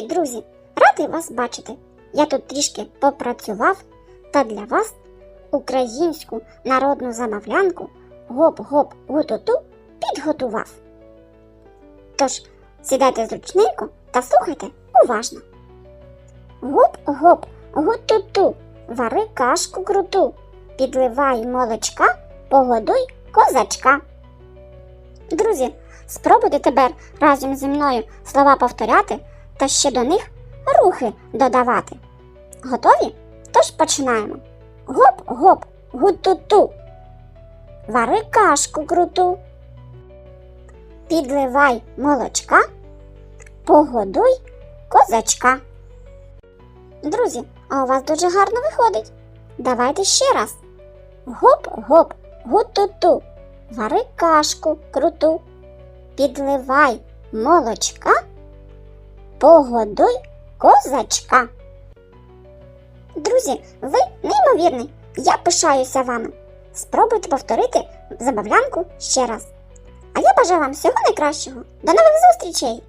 Привіт, друзі! Радий вас бачити. Я тут трішки попрацював та для вас українську народну замовлянку гоп-гоп гутуту підготував. Тож, сідайте зручненько та слухайте уважно. Гоп-гоп, гутуту, вари кашку круту, підливай молочка, погодуй козачка. Друзі, спробуйте тепер разом зі мною слова повторяти та ще до них рухи додавати. Готові? Тож починаємо. Гоп-гоп, гу-ту-ту. Вари кашку круту. Підливай молочка, погодуй козачка. Друзі, а у вас дуже гарно виходить. Давайте ще раз. Гоп-гоп, гу-ту-ту. Вари кашку круту. Підливай молочка, погодуй козачка. Друзі, ви неймовірні. Я пишаюся вами. Спробуйте повторити забавлянку ще раз. А я бажаю вам всього найкращого. До нових зустрічей!